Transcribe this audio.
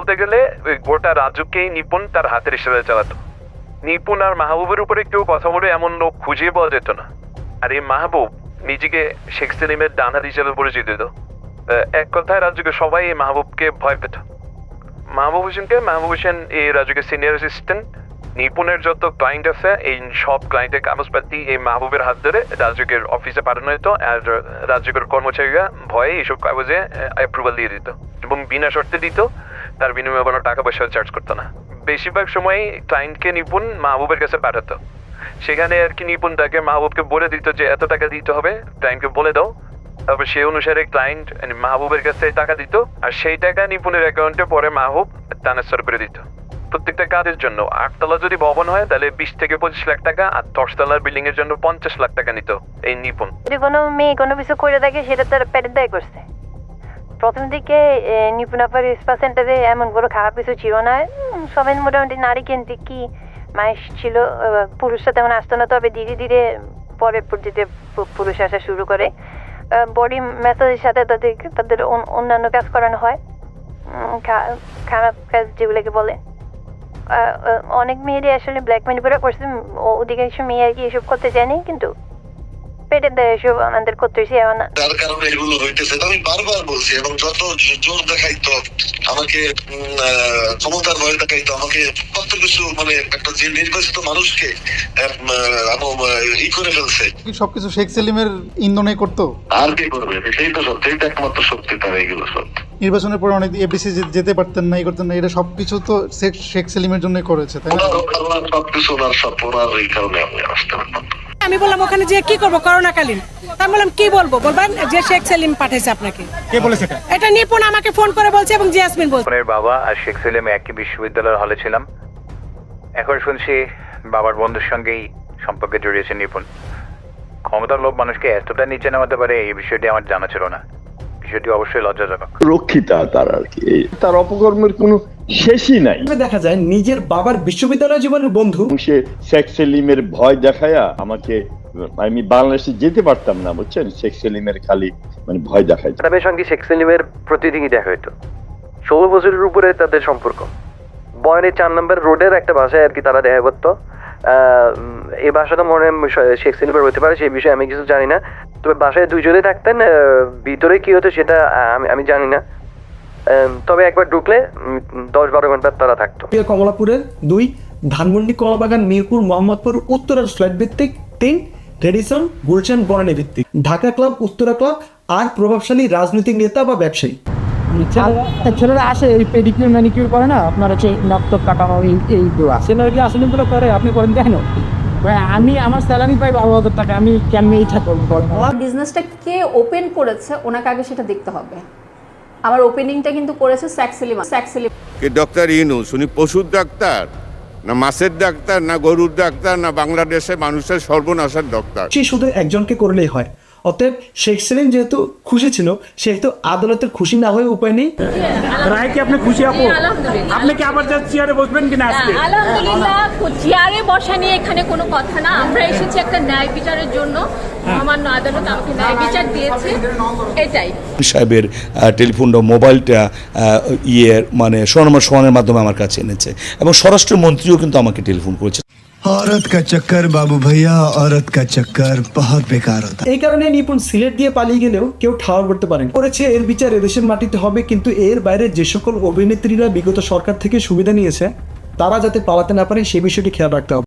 বলতে গেলে, ওই গোটা রাজুকেই নিপুণ তার হাতের ইশারা চালাতো। নিপুণ আর মাহবুবের উপরে কেউ কথা বলে এমন লোক খুঁজে পাওয়া যেত না। আর এই মাহবুব নিজেকে শেখ সেলিমের ডানহাত হিসেবে পরিচিত দিত এক কথায় রাজুকে সবাই এই মাহবুবকে ভয় পেত। মাহবুব হোসেনকে, মাহবুব হোসেন এই রাজুকের সিনিয়র অ্যাসিস্ট্যান্ট নিপুণের যত ক্লায়েন্ট আছে, এই সব ক্লায়েন্টের কাগজপাতি এই মাহবুবের হাত ধরে রাজুকের অফিসে পাঠানো হতো আর রাজুকের কর্মচারীরা ভয়ে এইসব কাগজে অ্যাপ্রুভাল দিয়ে দিত এবং বিনা শর্তে দিত। তার বিনিময়ে কোনো টাকা পয়সা চার্জ করতো না। বেশিরভাগ সময় ক্লায়েন্টকে নিপুণ মাহবুবের কাছে পাঠাতো। সেখানে আর কি নিপুণ তাকে মাহবুবকে বলে দিত যে, এত টাকা দিতে হবে ক্লায়েন্টকে বলে দাও। তারপর সেই অনুসারে ক্লায়েন্ট মাহবুবের কাছে টাকা দিত আর সেই টাকা নিপুণের অ্যাকাউন্টে পরে মাহবুব ট্রান্সফার করে দিত। প্রত্যেকটা কাজের জন্য আটতলা যদি ভবন হয়, তাহলে বিশ থেকে পঁচিশ লাখ টাকা আর দশতলার বিল্ডিং এর জন্য পঞ্চাশ লাখ টাকা নিত এই নিপুণ। যদি কোনো মেয়ে কোনো কিছু করে থাকে, সেটা তার পেটের দায় করছে। প্রথম দিকে এ, নিপুণ আপার স্পা সেন্টারে এমন কোনো খারাপ কিছু ছিল না। সবাই মোটামুটি নারী কেন্দ্রিক কি মানুষ ছিল পুরুষরা তেমন আসতো না তবে ধীরে ধীরে পরে পর্যায়ে পু- পুরুষ আসা শুরু করে। বডি ম্যাসাজের সাথে তাদের তাদের অন্যান্য কাজ করানো হয়। খারাপ কাজ যেগুলোকে বলে। অনেক মেয়েরই আসলে ব্ল্যাক মানি করে করছে অধিকাংশ মেয়ে আর কি এসব করতে চায়নি কিন্তু পেটের দেয় এসব আমাদের করতে হয়েছে তার কারণে এগুলো হইতেছে। আমি বারবার বলছি এবং যত জোর দেখাইতো আমাকে আহ, ক্ষমতার ভয় দেখাইতো আমাকে কত কিছু মানে একটা যে নির্বাচিত মানুষকে ই করে ফেলছে। সবকিছু শেখ সেলিমের ইন্ধনে করতো? আর কি করবে? সেই তো সত্যি একমাত্র শক্তি তার এগুলো সব। নির্বাচনের পরে অনেক এবিসি যেতে পারতেন না এই করতেন না এটা সবকিছু তো শেখ শেখ সেলিমের জন্য করেছে তাই না? ওনার ওনার সবকিছু ওনার সব ওনার এই কারণে আমি আসতে পারলাম আমি বললাম ওখানে যে কি করব করোনাকালীন। তা আমি বললাম কি বলব? বলবেন যে শেখ সেলিম পাঠাইছে আপনাকে। কে বলেছে এটা? এটা নিপুণ আমাকে ফোন করে বলছে এবং জিয়াসমিন বলছে। বোনের বাবা আর শেখ সেলিম একই বিশ্ববিদ্যালয়ের হলে ছিলাম। এখন শুনছি বাবার বন্ধুর সঙ্গেই সম্পর্কে জড়িয়েছে নিপুণ। ক্ষমতার লোক মানুষকে এতটা নিচে নামাতে পারে এই বিষয়টি আমার জানা ছিল না। বিষয়টি অবশ্যই লজ্জাজনক। রক্ষিতা তার আর কি। তার অপকর্মের কোনো শেষই নাই। দেখা যায় নিজের বাবার বিশ্ববিদ্যালয় জীবনের বন্ধু। সে শেখ সেলিমের ভয় দেখায়া আমাকে আমি বাংলাদেশে যেতে পারতাম না বুঝছেন? শেখ সেলিমের খালি মানে ভয় দেখায় তাদের সঙ্গে শেখ সেলিমের প্রতিদিনই দেখা হইতো। ষোলো বছরের উপরে তাদের সম্পর্ক। বয়নের চার নম্বর রোডের একটা বাসায় আর কি তারা দেখা করতো এই বাসাটা মনে হয় শেখ সেলিমের হতে পারে, সেই বিষয়ে আমি কিছু জানি না। তবে বাসায় দুইজনে থাকতেন ভিতরে কি হতো সেটা আমি আমি জানি না। তবে একবার ঢুকলে দশ বারো ঘণ্টা তারা থাকতো। কমলাপুরের দুই, ধানমন্ডি কলাবাগান, মিরপুর, মোহাম্মদপুর, উত্তরার ফ্ল্যাট ভিত্তিক, তিন, রেডিসন, গুলশান, বনানী ভিত্তিক। ঢাকা ক্লাব, উত্তরা ক্লাব, আর প্রভাবশালী রাজনৈতিক নেতা বা ব্যবসায়ী। ছেলেরা ছেলেরা আসে এই পেডিকিউর ম্যানিকিউর করে না? আপনার হচ্ছে নক্ত কাটানো এই এইগুলো ছেলেরা কি আসলে এগুলো করে আপনি করেন দেখেন। আমি আমার স্যালারি পাই বারো হাজার টাকা আমি কেন এইটা করব? আমার বিজনেসটা কে ওপেন করেছে ওনাকে আগে সেটা দেখতে হবে। আমার ওপেনিংটা কিন্তু করেছে স্যাক্সিলিম স্যাক্সিলিম কে ডক্টর ইউনুস উনি পশুর ডাক্তার? না মাছের ডাক্তার না গরুর ডাক্তার না বাংলাদেশে মানুষের সর্বনাশের ডাক্তার সে শুধু একজনকে করলেই হয়। অতএব শেখ সেলিম যেহেতু খুশি ছিল সেহেতু আদালতের খুশি না হয়ে উপায় নেই। রায় কি আপনি খুশি আপু? আপনি কি আবার চেয়ারে বসবেন কিনা আজকে? আলহামদুলিল্লাহ চেয়ারে বসা নিয়ে এখানে কোনো কথা না। আমরা এসেছি একটা ন্যায় বিচারের জন্য। সামান্য আদালত আমাকে ন্যায় বিচার দিয়েছে। এটাই। সাহেবের টেলিফোনটা মোবাইলটা আহ, ইয়ে মানে সোনামার সোহানের মাধ্যমে আমার কাছে এনেছে। এবং স্বরাষ্ট্রমন্ত্রীও কিন্তু আমাকে টেলিফোন করেছে। औरत का चक्कर बाबू भैया औरत का चक्कर बहुत बेकार होता এই কারণে নিপুণ সিলেট দিয়ে পালিয়ে গেলেও কেউ ঠাওর করতে পারেন করেছে এর বিচার এদেশের মাটিতে হবে কিন্তু এর বাইরে যে সকল অভিনেত্রীরা বিগত সরকার থেকে সুবিধা নিয়েছে তারা যাতে পালাতে না পারে সেই বিষয়টি খেয়াল রাখতে হবে